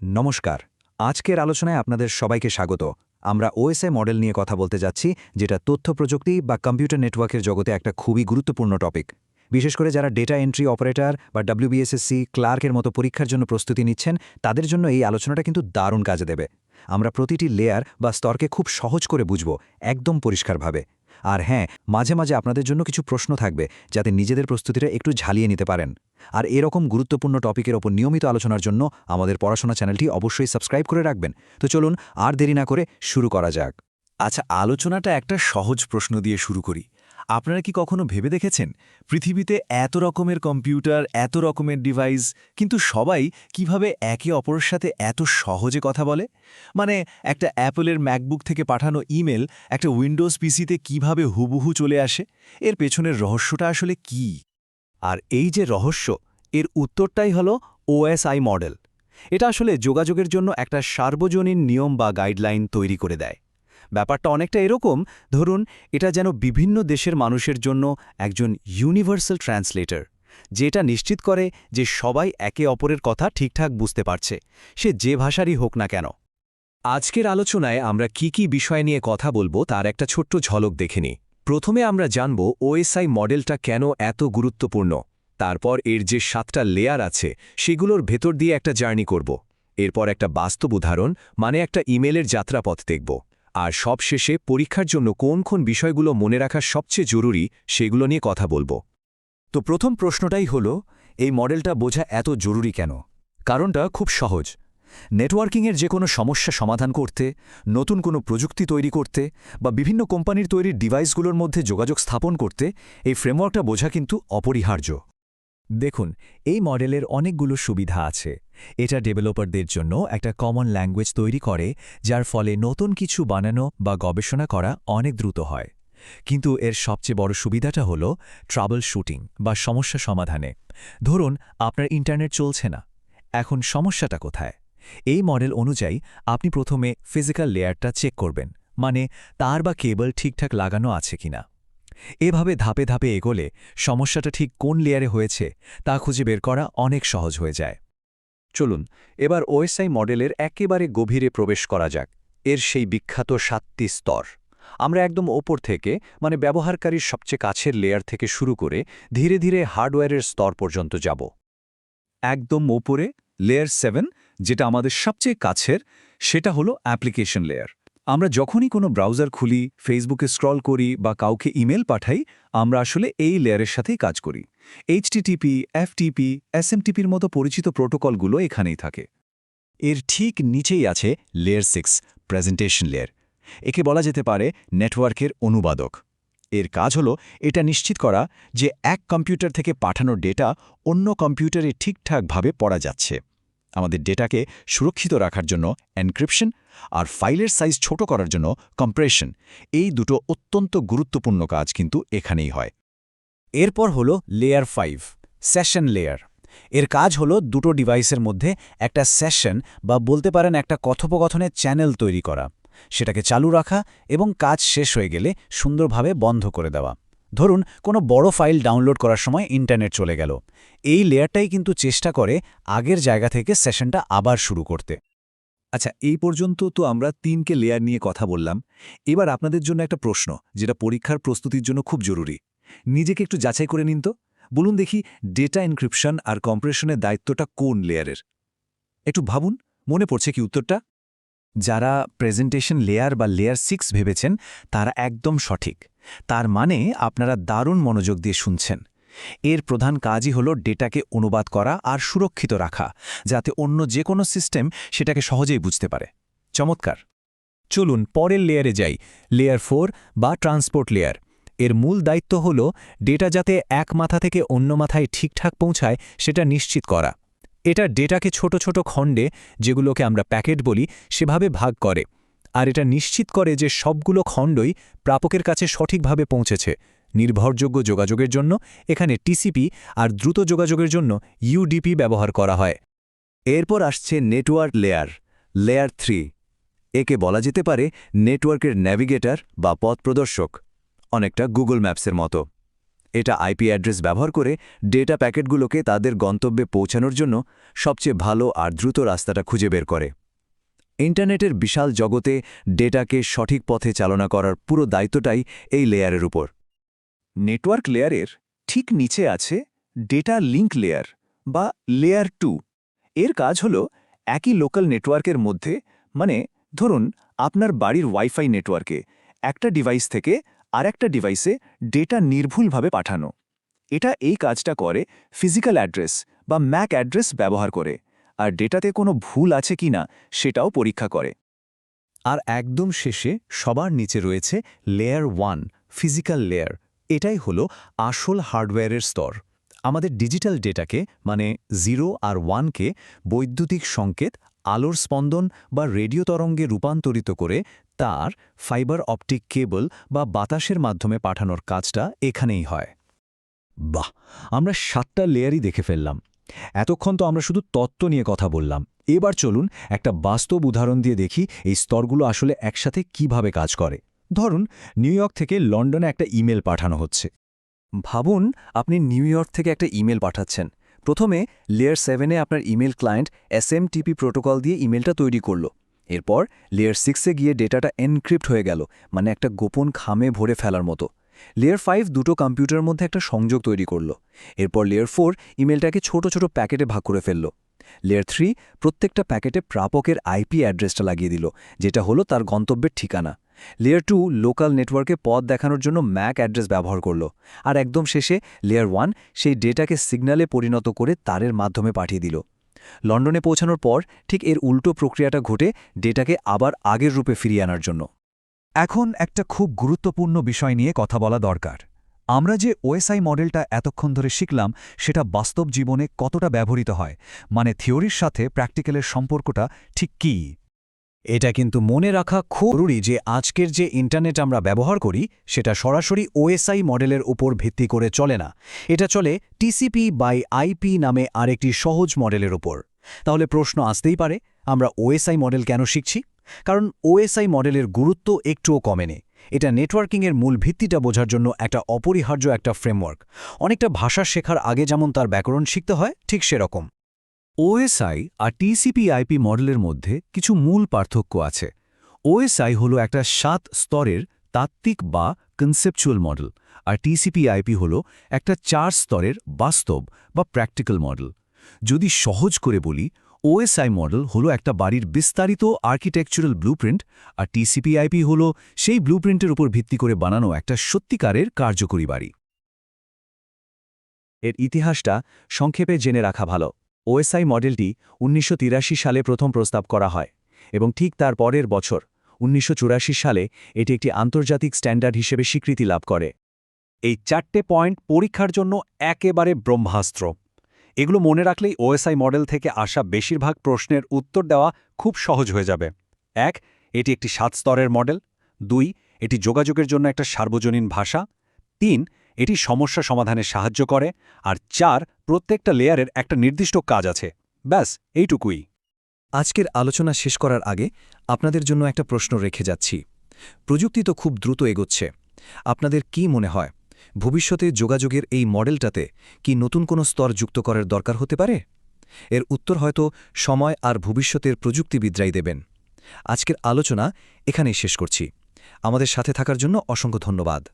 নমস্কার। আজকের আলোচনায় আপনাদের সবাইকে স্বাগত। আমরা ওএসআই মডেল নিয়ে কথা বলতে যাচ্ছি, যেটা তথ্য প্রযুক্তি বা কম্পিউটার নেটওয়ার্কের জগতে একটা খুবই গুরুত্বপূর্ণ টপিক বিশেষ করে যারা ডেটা এন্ট্রি অপারেটর বা ডাব্লিউবিএসএসসি ক্লার্কের মতো পরীক্ষার জন্য প্রস্তুতি নিচ্ছেন, তাদের জন্য এই আলোচনাটা কিন্তু দারুণ কাজে দেবে। আমরা প্রতিটি লেয়ার বা স্তরকে খুব সহজ করে বুঝব, একদম পরিষ্কারভাবে। আর হ্যাঁ মাঝে মাঝে আপনাদের জন্য কিছু প্রশ্ন থাকবে যাতে নিজেদের প্রস্তুতিটা একটু ঝালিয়ে নিতে পারেন। আর এরকম গুরুত্বপূর্ণ টপিকের ওপর নিয়মিত আলোচনার জন্য আমাদের পড়াশোনা চ্যানেলটি অবশ্যই সাবস্ক্রাইব করে রাখবেন। তো চলুন আর দেরি না করে শুরু করা যাক। আচ্ছা আলোচনাটা একটা সহজ প্রশ্ন দিয়ে শুরু করি। আপনারা কি কখনো ভেবে দেখেছেন? পৃথিবীতে এত রকমের কম্পিউটার, এত রকমের ডিভাইস, কিন্তু সবাই কীভাবে একে অপরের সাথে এত সহজে কথা বলে? মানে একটা অ্যাপলের ম্যাকবুক থেকে পাঠানো ইমেল একটা উইন্ডোজ পিসিতে কীভাবে হুবহু চলে আসে? এর পেছনের রহস্যটা আসলে কি? আর এই যে রহস্য, এর উত্তরটাই হল ওএসআই মডেল। এটা আসলে যোগাযোগের জন্য একটা সার্বজনীন নিয়ম বা গাইডলাইন তৈরি করে দেয়। ব্যাপারটা অনেকটা এরকম, ধরুন এটা যেন বিভিন্ন দেশের মানুষের জন্য একজন ইউনিভার্সাল ট্রান্সলেটর যেটা নিশ্চিত করে যে সবাই একে অপরের কথা ঠিকঠাক বুঝতে পারছে, সে যে ভাষারই হোক না কেন। আজকের আলোচনায় আমরা কি কি বিষয় নিয়ে কথা বলব তার একটা ছোট্ট ঝলক দেখে নিই। প্রথমে আমরা জানব ওএসআই মডেলটা কেন এত গুরুত্বপূর্ণ, তারপর এর যে সাতটা লেয়ার আছে, সেগুলোর ভেতর দিয়ে একটা জার্নি করব। এরপর একটা বাস্তব উদাহরণ মানে একটা ইমেলের যাত্রাপথ দেখব। আর সবশেষে পরীক্ষার জন্য কোন কোন বিষয়গুলো মনে রাখা সবচেয়ে জরুরি সেগুলো নিয়ে কথা বলব। তো প্রথম প্রশ্নটাই হলো, এই মডেলটা বোঝা এত জরুরি কেন? কারণটা খুব সহজ। নেটওয়ার্কিংয়ের যে কোনো সমস্যা সমাধান করতে, নতুন কোনো প্রযুক্তি তৈরি করতে বা বিভিন্ন কোম্পানির তৈরি ডিভাইসগুলোর মধ্যে যোগাযোগ স্থাপন করতে এই ফ্রেমওয়ার্কটা বোঝা কিন্তু অপরিহার্য। দেখুন, এই মডেলের অনেকগুলো সুবিধা আছে। এটা ডেভেলপারদের জন্য একটা কমন ল্যাঙ্গুয়েজ তৈরি করে, যার ফলে নতুন কিছু বানানো বা গবেষণা করা অনেক দ্রুত হয়। কিন্তু এর সবচেয়ে বড় সুবিধাটা হল ট্রাবল শুটিং বা সমস্যা সমাধানে। ধরুন, আপনার ইন্টারনেট চলছে না। এখন সমস্যাটা কোথায়? এই মডেল অনুযায়ী আপনি প্রথমে ফিজিক্যাল লেয়ারটা চেক করবেন মানে তার বা কেবল ঠিকঠাক লাগানো আছে কিনা। এভাবে ধাপে ধাপে এগোলে সমস্যাটা ঠিক কোন লেয়ারে হয়েছে তা খুঁজে বের করা অনেক সহজ হয়ে যায়। চলুন, এবার ওএসআই মডেলের একেবারে গভীরে প্রবেশ করা যাক। এর সেই বিখ্যাত সাতটি স্তর। আমরা একদম ওপর থেকে মানে ব্যবহারকারীর সবচেয়ে কাছের লেয়ার থেকে শুরু করে ধীরে ধীরে হার্ডওয়্যারের স্তর পর্যন্ত যাব। একদম ওপরে লেয়ার সেভেন যেটা আমাদের সবচেয়ে কাছের, সেটা হলো অ্যাপ্লিকেশন লেয়ার আমরা যখনই কোনো ব্রাউজার খুলি, ফেসবুকে স্ক্রল করি বা কাউকে ইমেল পাঠাই, আমরা আসলে এই লেয়ারের সাথেই কাজ করি। এইচটিটিপি, এফটিপি, এসএমটিপির মতো পরিচিত প্রোটোকলগুলো এখানেই থাকে। এর ঠিক নিচেই আছে লেয়ার সিক্স, প্রেজেন্টেশন লেয়ার। একে বলা যেতে পারে নেটওয়ার্কের অনুবাদক। এর কাজ হল এটা নিশ্চিত করা যে এক কম্পিউটার থেকে পাঠানো ডেটা অন্য কম্পিউটারে ঠিকঠাকভাবে পড়া যাচ্ছে। আমাদের ডেটাকে সুরক্ষিত রাখার জন্য এনক্রিপশন আর ফাইলের সাইজ ছোট করার জন্য কম্প্রেশন এই দুটো অত্যন্ত গুরুত্বপূর্ণ কাজ কিন্তু এখানেই হয়। এরপর হলো লেয়ার ফাইভ সেশন লেয়ার এর কাজ হলো দুটো ডিভাইসের মধ্যে একটা সেশন বা বলতে পারেন একটা কথোপকথনের চ্যানেল তৈরি করা। সেটাকে চালু রাখা এবং কাজ শেষ হয়ে গেলে সুন্দরভাবে বন্ধ করে দেওয়া। ধরুন, কোনো বড় ফাইল ডাউনলোড করার সময় ইন্টারনেট চলে গেল। এই লেয়ারটাই কিন্তু চেষ্টা করে আগের জায়গা থেকে সেশনটা আবার শুরু করতে। আচ্ছা এই পর্যন্ত তো আমরা তিনকে লেয়ার নিয়ে কথা বললাম। এবার আপনাদের জন্য একটা প্রশ্ন, যেটা পরীক্ষার প্রস্তুতির জন্য খুব জরুরি। নিজেকে একটু যাচাই করে নিন তো। বলুন দেখি, ডেটা এনক্রিপশন আর কম্প্রেশনের দায়িত্বটা কোন লেয়ারের? একটু ভাবুন, মনে পড়ছে কি উত্তরটা? যারা প্রেজেন্টেশন লেয়ার বা লেয়ার সিক্স ভেবেছেন, তারা একদম সঠিক। তার মানে আপনারা দারুণ মনোযোগ দিয়ে শুনছেন। এর প্রধান কাজই হল ডেটাকে অনুবাদ করা আর সুরক্ষিত রাখা, যাতে অন্য যে কোনো সিস্টেম সেটাকে সহজেই বুঝতে পারে। চমৎকার। চলুন পরের লেয়ারে যাই, লেয়ার ফোর বা ট্রান্সপোর্ট লেয়ার। এর মূল দায়িত্ব হল ডেটা যাতে এক মাথা থেকে অন্য মাথায় ঠিকঠাক পৌঁছায় সেটা নিশ্চিত করা। এটা ডেটাকে ছোট ছোট খণ্ডে, যেগুলোকে আমরা প্যাকেট বলি, সেভাবে ভাগ করে। আর এটা নিশ্চিত করে যে সবগুলো খণ্ডই প্রাপকের কাছে সঠিকভাবে পৌঁছেছে। নির্ভরযোগ্য যোগাযোগের জন্য এখানে টিসিপি আর দ্রুত যোগাযোগের জন্য ইউডিপি ব্যবহার করা হয়। এরপর আসছে নেটওয়ার্ক লেয়ার লেয়ার থ্রি। একে বলা যেতে পারে নেটওয়ার্কের ন্যাভিগেটর বা পথ প্রদর্শক, অনেকটা গুগল ম্যাপসের মতো। এটা আইপি অ্যাড্রেস ব্যবহার করে ডেটা প্যাকেটগুলোকে তাদের গন্তব্যে পৌঁছানোর জন্য সবচেয়ে ভালো আর দ্রুত রাস্তাটা খুঁজে বের করে। ইন্টারনেটের বিশাল জগতে ডেটাকে সঠিক পথে চালনা করার পুরো দায়িত্বটাই এই লেয়ারের উপর। নেটওয়ার্ক লেয়ারের ঠিক নিচে আছে ডেটা লিঙ্ক লেয়ার বা লেয়ার টু। এর কাজ হল একই লোকাল নেটওয়ার্কের মধ্যে মানে ধরুন আপনার বাড়ির ওয়াইফাই নেটওয়ার্কে একটা ডিভাইস থেকে আরেকটা ডিভাইসে ডেটা নির্ভুলভাবে পাঠানো। এটা এই কাজটা করে ফিজিক্যাল অ্যাড্রেস বা ম্যাক অ্যাড্রেস ব্যবহার করে। আর ডেটাতে কোনো ভুল আছে কিনা সেটাও পরীক্ষা করে। আর একদম শেষে সবার নিচে রয়েছে লেয়ার ওয়ান ফিজিক্যাল লেয়ার এটাই হলো আসল হার্ডওয়্যারের স্তর। আমাদের ডিজিটাল ডেটাকে মানে জিরো আর ওয়ানকে বৈদ্যুতিক সংকেত, আলোর স্পন্দন বা রেডিও তরঙ্গে রূপান্তরিত করে তার ফাইবার অপটিক কেবল বা বাতাসের মাধ্যমে পাঠানোর কাজটা এখানেই হয়। বাহ! আমরা সাতটা লেয়ারই দেখে ফেললাম। এতক্ষণ তো আমরা শুধু তত্ত্ব নিয়ে কথা বললাম। এবার চলুন একটা বাস্তব উদাহরণ দিয়ে দেখি এই স্তরগুলো আসলে একসাথে কীভাবে কাজ করে। ধরুন, নিউ ইয়র্ক থেকে লন্ডনে একটা ইমেল পাঠানো হচ্ছে। ভাবুন, আপনি নিউ ইয়র্ক থেকে একটা ইমেল পাঠাচ্ছেন। প্রথমে লেয়ার সেভেনে আপনার ইমেল ক্লায়েন্ট এসএমটিপি প্রোটোকল দিয়ে ইমেলটা তৈরি করল। এরপর লেয়ার সিক্সে গিয়ে ডেটাটা এনক্রিপ্ট হয়ে গেল মানে একটা গোপন খামে ভরে ফেলার মতো। লেয়ার ফাইভ দুটো কম্পিউটারের মধ্যে একটা সংযোগ তৈরি করল। এরপর লেয়ার ফোর ইমেলটাকে ছোট ছোট প্যাকেটে ভাগ করে ফেলল। লেয়ার থ্রি প্রত্যেকটা প্যাকেটে প্রাপকের আইপি অ্যাড্রেসটা লাগিয়ে দিল, যেটা হলো তার গন্তব্যের ঠিকানা। লেয়ার টু লোকাল নেটওয়ার্কে পথ দেখানোর জন্য ম্যাক অ্যাড্রেস ব্যবহার করল। আর একদম শেষে লেয়ার ওয়ান সেই ডেটাকে সিগন্যালে পরিণত করে তারের মাধ্যমে পাঠিয়ে দিল। লন্ডনে পৌঁছানোর পর ঠিক এর উল্টো প্রক্রিয়াটা ঘটে ডেটাকে আবার আগের রূপে ফিরিয়ে আনার জন্য। এখন একটা খুব গুরুত্বপূর্ণ বিষয় নিয়ে কথা বলা দরকার। আমরা যে ওএসআই মডেলটা এতক্ষণ ধরে শিখলাম, সেটা বাস্তব জীবনে কতটা ব্যবহৃত হয়? মানে থিওরির সাথে প্র্যাকটিক্যালের সম্পর্কটা ঠিক কী? এটা কিন্তু মনে রাখা খুব জরুরি যে আজকের যে ইন্টারনেট আমরা ব্যবহার করি, সেটা সরাসরি ওএসআই মডেলের উপর ভিত্তি করে চলে না। এটা চলে টিসিপি বাই আইপি নামে আরেকটি সহজ মডেলের উপর। তাহলে প্রশ্ন আসতেই পারে, আমরা ওএসআই মডেল কেন শিখছি? কারণ ওএসআই মডেলের গুরুত্ব একটুও কমেনি। এটা নেটওয়ার্কিংয়ের মূল ভিত্তিটা বোঝার জন্য একটা অপরিহার্য একটা ফ্রেমওয়ার্ক। অনেকটা ভাষা শেখার আগে যেমন তার ব্যাকরণ শিখতে হয়, ঠিক সেরকম। ওএসআই আর টিসিপি আইপি মডেলের মধ্যে কিছু মূল পার্থক্য আছে। ওএসআই হল একটা সাত স্তরের তাত্ত্বিক বা কনসেপচুয়াল মডেল আর টিসিপি আইপি হল একটা চার স্তরের বাস্তব বা প্র্যাকটিক্যাল মডেল যদি সহজ করে বলি ওএসআই মডেল হল একটা বাড়ির বিস্তারিত আর্কিটেকচারাল ব্লুপ্রিন্ট আর টিসিপি আইপি হল সেই ব্লুপ্রিন্টের উপর ভিত্তি করে বানানো একটা সত্যিকারের কার্যকরী বাড়ি। এর ইতিহাসটা সংক্ষেপে জেনে রাখা ভালো। ওএসআই মডেলটি উনিশশো তিরাশি সালে প্রথম প্রস্তাব করা হয়, এবং ঠিক তার পরের বছর, উনিশশো চুরাশি সালে এটি একটি আন্তর্জাতিক স্ট্যান্ডার্ড হিসেবে স্বীকৃতি লাভ করে। এই চারটে পয়েন্ট পরীক্ষার জন্য একেবারে ব্রহ্মাস্ত্র। এগুলো মনে রাখলেই ওএসআই মডেল থেকে আসা বেশিরভাগ প্রশ্নের উত্তর দেওয়া খুব সহজ হয়ে যাবে। এক, এটি একটি সাত স্তরের মডেল। দুই, এটি যোগাযোগের জন্য একটা সার্বজনীন ভাষা। তিন, এটি সমস্যা সমাধানে সাহায্য করে। আর চার, প্রত্যেকটা লেয়ারের একটা নির্দিষ্ট কাজ আছে। ব্যাস, এইটুকুই। আজকের আলোচনা শেষ করার আগে আপনাদের জন্য একটা প্রশ্ন রেখে যাচ্ছি। প্রযুক্তি তো খুব দ্রুত এগোচ্ছে। আপনাদের কি মনে হয়? ভবিষ্যতে যোগাযোগের এই মডেলটাতে কি নতুন কোনো স্তর যুক্ত করার দরকার হতে পারে? এর উত্তর হয়তো সময় আর ভবিষ্যতের প্রযুক্তিবিদ্রাই দেবেন। আজকের আলোচনা এখানেই শেষ করছি। আমাদের সাথে থাকার জন্য অসংখ্য ধন্যবাদ।